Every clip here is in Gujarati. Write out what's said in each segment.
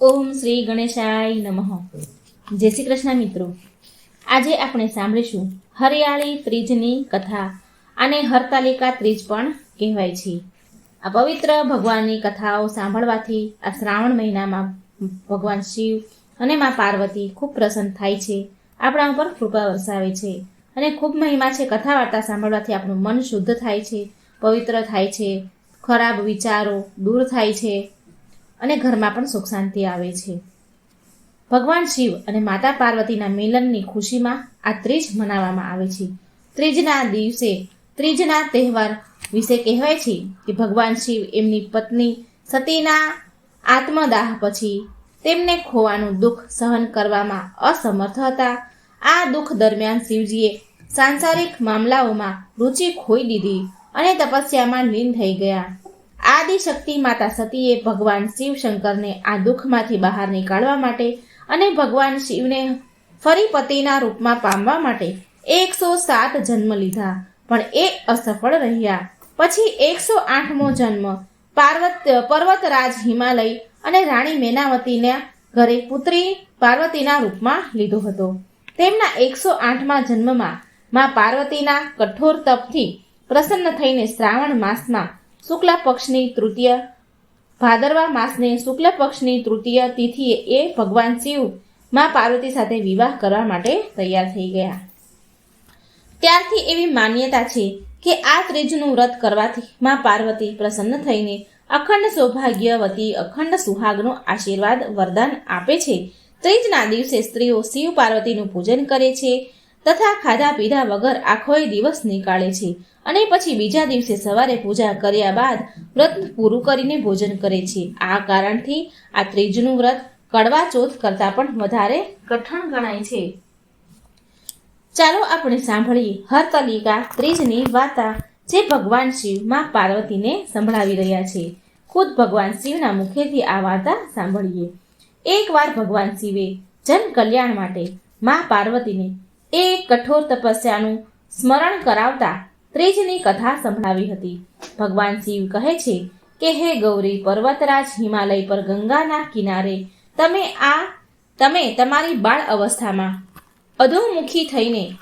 ઓમ શ્રી ગણેશાય નમઃ. જય શ્રી કૃષ્ણ મિત્રો. આજે આપણે સાંભળીશું હરિયાળી ત્રીજની કથા આને હરતાલિકા ત્રીજ પણ કહેવાય છે. આ પવિત્ર ભગવાનની કથાઓ સાંભળવાથી આ શ્રાવણ મહિનામાં ભગવાન શિવ અને મા પાર્વતી ખૂબ પ્રસન્ન થાય છે, આપણા ઉપર કૃપા વરસાવે છે અને ખૂબ મહિમા છે કથા વાર્તા સાંભળવાથી આપણું મન શુદ્ધ થાય છે, પવિત્ર થાય છે, ખરાબ વિચારો દૂર થાય છે અને ઘરમાં પણ સુખ શાંતિ આવે છે. ભગવાન શિવ અને માતા પાર્વતીના મિલનની ખુશીમાં આ ત્રીજ મનાવવામાં આવે છે. ત્રીજના દિવસે ત્રીજના તહેવાર વિશે કહેવાય છે કે ભગવાન શિવ એમની પત્ની સતીના આત્મદાહ પછી તેમને ખોવાનું દુઃખ સહન કરવામાં અસમર્થ હતા. આ દુઃખ દરમિયાન શિવજીએ સાંસારિક મામલાઓમાં રુચિ ખોઈ દીધી અને તપસ્યામાં લીન થઈ ગયા. આદિશક્તિ માતા સતીએ ભગવાન શિવ શંકરને આ દુઃખમાંથી બહાર નીકાળવા માટે અને ભગવાન શિવને ફરી પતિના રૂપમાં પામવા માટે એકસો સાત જન્મ લીધા. પણ એ અસફળ રહ્યા. પછી એકસો આઠમો જન્મ પાર્વત, પર્વતરાજ હિમાલય અને રાણી મેનાવતીના ઘરે પુત્રી પાર્વતીના રૂપમાં લીધો હતો. તેમના એકસો આઠમા જન્મમાં માં પાર્વતીના કઠોર તપથી પ્રસન્ન થઈને શ્રાવણ માસમાં શુક્લ પક્ષની તૃતીય. ભાદરવા માસને શુક્લ પક્ષની તૃતીય તિથિએ એ ભગવાન શિવમાં પાર્વતી સાથે વિવાહ કરવા માટે તૈયાર થઈ ગયા. ત્યારથી એવી માન્યતા છે કે આ ત્રીજનું વ્રત કરવાથી માં પાર્વતી પ્રસન્ન થઈને અખંડ સૌભાગ્યવતી અખંડ સુહાગનો આશીર્વાદ વરદાન આપે છે. ત્રીજના દિવસે સ્ત્રીઓ શિવ પાર્વતીનું પૂજન કરે છે. તથા ખાધા પીધા વગર આખોય દિવસ નીકાળે છે. અને પછી બીજા દિવસે સવારે પૂજા કર્યા બાદ વ્રત પૂરું કરીને ભોજન કરે છે. આ કારણથી આ ત્રીજનું વ્રત કડવા ચોથ કરતાં પણ વધારે કઠણ ગણાય છે. ચાલો આપણે સાંભળીએ હરતલિકા ત્રીજની વાર્તા જે ભગવાન શિવમાં પાર્વતીને સંભળાવી રહ્યા છે. ખુદ ભગવાન શિવના મુખેથી આ વાર્તા સાંભળીએ. એકવાર ભગવાન શિવે જન કલ્યાણ માટે માં પાર્વતીને એક કઠોર તપસ્યાનું સ્મરણ કરાવતા ત્રીજની કથા સંભળાવી હતી. ભગવાન શિવ કહે છે કે, હે ગૌરી પર્વતરાજ હિમાલય પર ગંગાના કિનારે તમે આ, તમે તમારી બાળ અવસ્થામાં અધોમુખી થઈને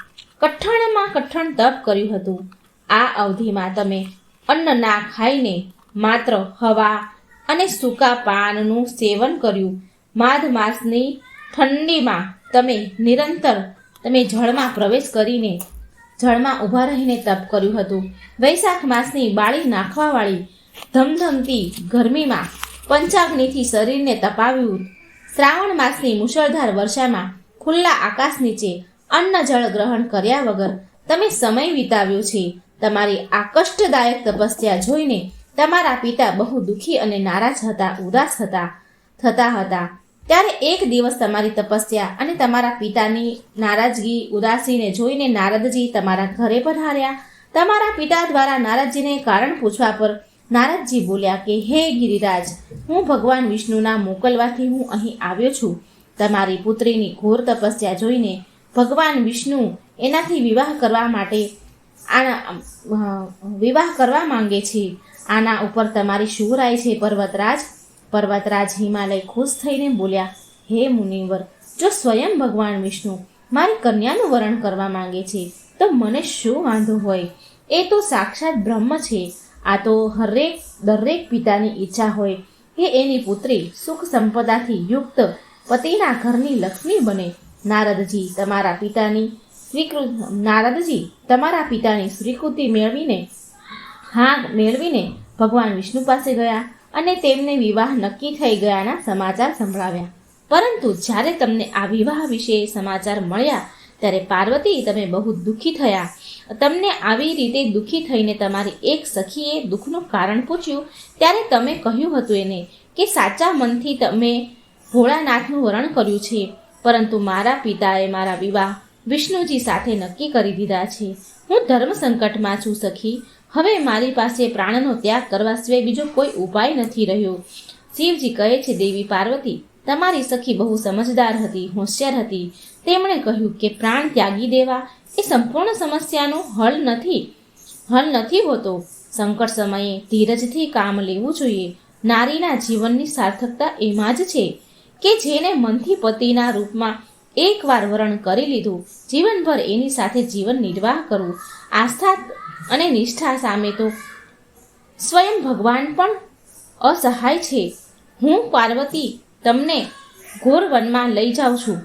કઠણમાં કઠણ તપ કર્યું હતું. આ અવધિમાં તમે અન્ન ના ખાઈને માત્ર હવા અને સૂકા પાનનું સેવન કર્યું. માઘ માસની ઠંડીમાં તમે નિરંતર તમે જળમાં પ્રવેશ કરીને જળમાં ઊભા રહીને તપ કર્યું હતું. વૈશાખ માસની બાળી નાખવાવાળી ધમધમતી ગરમીમાં પંચાગ્નિથી શરીરને તપાવ્યું. શ્રાવણ માસની મુશળધાર વર્ષામાં ખુલ્લા આકાશ નીચે અન્ન જળ ગ્રહણ કર્યા વગર તમે સમય વિતાવ્યો છે. તમારી આ કષ્ટદાયક તપસ્યા જોઈને તમારા પિતા બહુ દુઃખી અને નારાજ હતા, ઉદાસ હતા, થતા હતા. ત્યારે એક દિવસ તમારી તપસ્યા અને તમારા પિતાની નારાજગી, ઉદાસીને જોઈને નારદજી તમારા ઘરે પધાર્યા. તમારા પિતા દ્વારા નારદજીને કારણ પૂછવા પર નારદજી બોલ્યા કે, હે ગિરિરાજ, હું ભગવાન વિષ્ણુના મોકલવાથી હું અહીં આવ્યો છું. તમારી પુત્રીની ઘોર તપસ્યા જોઈને ભગવાન વિષ્ણુ એનાથી વિવાહ કરવા માટે આના વિવાહ કરવા માંગે છે. આના ઉપર તમારી શું રાય છે, પર્વતરાજ. પર્વતરાજ હિમાલય ખુશ થઈને બોલ્યા, હે મુનિવર, જો સ્વયં ભગવાન વિષ્ણુ મારી કન્યાનું વરણ કરવા માંગે છે, તો મને શું વાંધો હોય? એ તો સાક્ષાત બ્રહ્મ છે. આ તો હરેક, દરેક પિતાની ઈચ્છા હોય. કે એની પુત્રી સુખ સંપદાથી યુક્ત પતિના ઘરની લક્ષ્મી બને. નારદજી તમારા પિતાની સ્વીકૃત, નારદજી તમારા પિતાની સ્વીકૃતિ મેળવીને, હા, મેળવીને ભગવાન વિષ્ણુ પાસે ગયા. અને તેમને વિવાહ નક્કી થઈ ગયાના સમાચાર સંભળાવ્યા. પરંતુ જ્યારે તમને આ વિવાહ વિશે સમાચાર મળ્યા, ત્યારે પાર્વતી તમે બહુ દુઃખી થયા. તમને આવી રીતે દુઃખી થઈને તમારી એક સખીએ દુઃખનું કારણ પૂછ્યું, ત્યારે તમે કહ્યું હતું એને કે સાચા મનથી તમે ભોળાનાથનું વરણ કર્યું છે, પરંતુ મારા પિતાએ મારા વિવાહ વિષ્ણુજી સાથે નક્કી કરી દીધા છે. હું ધર્મ સંકટમાં છું સખી હવે મારી પાસે પ્રાણનો ત્યાગ કરવા સિવાય બીજો કોઈ ઉપાય નથી રહ્યો. શિવજી કહે છે, દેવી પાર્વતી, તમારી સખી બહુ સમજદાર હતી, હોશિયાર હતી. તેમણે કહ્યું કે પ્રાણ ત્યાગી દેવા એ સંપૂર્ણ સમસ્યાનો હલ નથી. હલ નથી હોતો. સંકટ સમયે ધીરજથી કામ લેવું જોઈએ. નારીના જીવનની સાર્થકતા એમાં જ છે કે જેને મનથી પતિના રૂપમાં એકવાર વરણ કરી લીધું. જીવનભર એની સાથે જીવન નિર્વાહ કરવું. આસ્થા અને નિષ્ઠા સામે તો સ્વયં ભગવાન પણ અસહાય છે. હું પાર્વતી તમને ઘોર વનમાં લઈ જાઉં છું.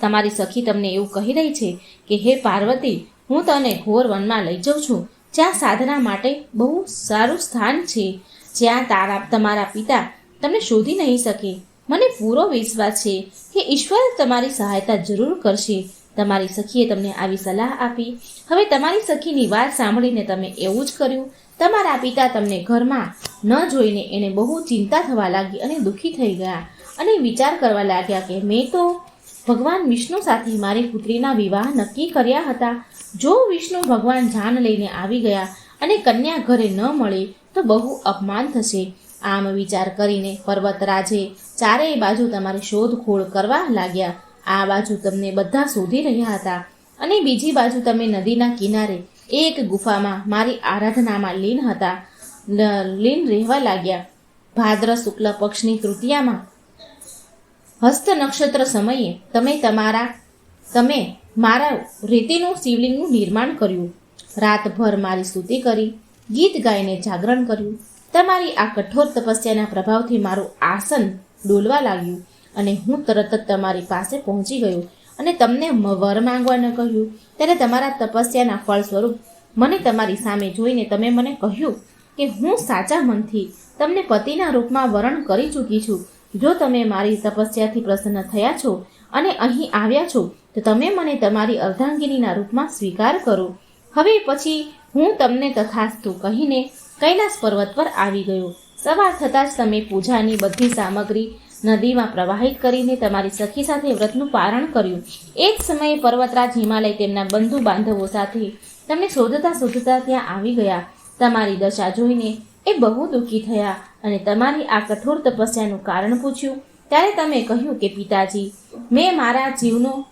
તમારી સખી તમને એવું કહી રહી છે કે, હે પાર્વતી, હું તને ઘોર વનમાં લઈ જાઉં છું. જ્યાં સાધના માટે બહુ સારું સ્થાન છે. જ્યાં તારા, તમારા પિતા તમને શોધી નહીં શકે. મને પૂરો વિશ્વાસ છે કે ઈશ્વર તમારી સહાયતા જરૂર કરશે. તમારી સખીએ તમને આવી સલાહ આપી. હવે તમારી સખીની વાત સાંભળીને તમે એવું જ કર્યું. તમારા પિતા તમને ઘરમાં ન જોઈને એને બહુ ચિંતા થવા લાગી અને દુઃખી થઈ ગયા. અને વિચાર કરવા લાગ્યા કે મેં તો ભગવાન વિષ્ણુ સાથે મારી પુત્રીના વિવાહ નક્કી કર્યા હતા. જો વિષ્ણુ ભગવાન જાન લઈને આવી ગયા અને કન્યા ઘરે ન મળે, તો બહુ અપમાન થશે. આમ વિચાર કરીને પર્વતરાજે ચારેય બાજુ તમારી શોધખોળ કરવા લાગ્યા. આ બાજુ તમને બધા શોધી રહ્યા હતા. અને બીજી બાજુ તમે નદીના કિનારે એક ગુફામાં મારી આરાધનામાં લીન હતા. લીન રહેવા લાગ્યા. ભાદ્ર શુક્લ પક્ષની તૃતીયામાં, હસ્ત નક્ષત્ર સમયે તમે તમારા, તમે મારા રેતીનું શિવલિંગનું નિર્માણ કર્યું. રાતભર મારી સ્તુતિ કરી, ગીત ગાઈને જાગરણ કર્યું. તમારી આ કઠોર તપસ્યાના પ્રભાવથી મારું આસન ડોલવા લાગ્યું અને હું તરત જ તમારી પાસે પહોંચી ગયો અને તમને વર માંગવાનું કહ્યું. ત્યારે તમારા તપસ્યાના ફળ સ્વરૂપ મને તમારી સામે જોઈને તમે મને કહ્યું કે હું સાચા મનથી તમને પતિના રૂપમાં વરણ કરી ચૂકી છું. જો તમે મારી તપસ્યાથી પ્રસન્ન થયા છો અને અહીં આવ્યા છો, તો તમે મને તમારી અર્ધાંગિનીના રૂપમાં સ્વીકાર કરો. હવે પછી હું તમને તથાસ્તુ કહીને કૈલાસ પર્વત પર આવી ગયો. સવાર થતાં જ તમે પૂજાની બધી સામગ્રી નદીમાં પ્રવાહિત કરીને તમારી સખી સાથે વ્રતનું પારણ કર્યું. એ જ સમયે પર્વતરાજ હિમાલય તેમના બંધુ બાંધવો સાથે તમને શોધતા શોધતા ત્યાં આવી ગયા. તમારી દશા જોઈને એ બહુ દુઃખી થયા અને તમારી આ કઠોર તપસ્યાનું કારણ પૂછ્યું. ત્યારે તમે કહ્યું કે, પિતાજી, મેં મારા જીવનો,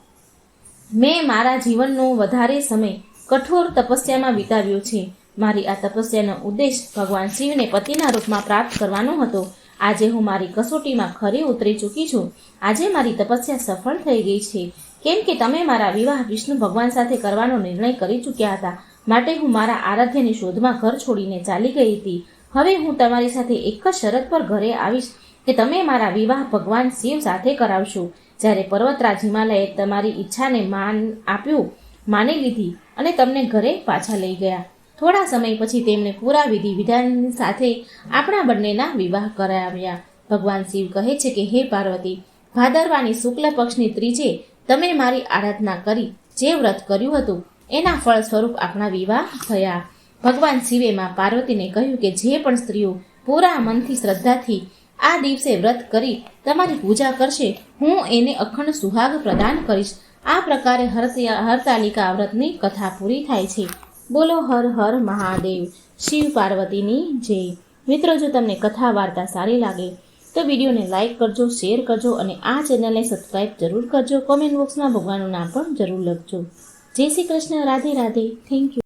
મેં મારા જીવનનો વધારે સમય કઠોર તપસ્યામાં વિતાવ્યો છે. મારી આ તપસ્યાનો ઉદ્દેશ ભગવાન શિવને પતિના રૂપમાં પ્રાપ્ત કરવાનો હતો. આજે હું મારી કસોટીમાં ખરી ઉતરી ચૂકી છું. આજે મારી તપસ્યા સફળ થઈ ગઈ છે. કેમ કે તમે મારા વિવાહ વિષ્ણુ ભગવાન સાથે કરવાનો નિર્ણય કરી ચૂક્યા હતા. માટે હું મારા આરાધ્યની શોધમાં ઘર છોડીને ચાલી ગઈ હતી. હવે હું તમારી સાથે એક જ શરત પર ઘરે આવીશ કે તમે મારા વિવાહ ભગવાન શિવ સાથે કરાવશો. જ્યારે પર્વતરાજ હિમાલયે તમારી ઈચ્છાને માન આપ્યું માની લીધી અને તમને ઘરે પાછા લઈ ગયા. થોડા સમય પછી તેમણે પૂરા વિધિ વિધાન સાથે આપણા બંનેના વિવાહ કરાવ્યા. ભગવાન શિવ કહે છે કે, હે પાર્વતી, ભાદરવાની શુક્લ પક્ષની ત્રીજે તમે મારી આરાધના કરી જે વ્રત કર્યું હતું, એના ફળ સ્વરૂપ આપણા વિવાહ થયા. ભગવાન શિવે માં પાર્વતીને કહ્યું કે, જે પણ સ્ત્રીઓ પૂરા મનથી શ્રદ્ધાથી આ દિવસે વ્રત કરી તમારી પૂજા કરશે, હું એને અખંડ સુહાગ પ્રદાન કરીશ. આ પ્રકારે હરતા હરતાલિકા વ્રતની કથા પૂરી થાય છે. બોલો હર હર મહાદેવ, શિવ પાર્વતીની જય. મિત્રો, જો તમને કથા વાર્તા સારી લાગે, તો વિડીયોને લાઇક કરજો, શેર કરજો અને આ ચેનલને સબસ્ક્રાઇબ જરૂર કરજો. કોમેન્ટ બોક્સમાં ભગવાનનું નામ પણ જરૂર લખજો. જય શ્રી કૃષ્ણ. રાધે રાધે. Thank you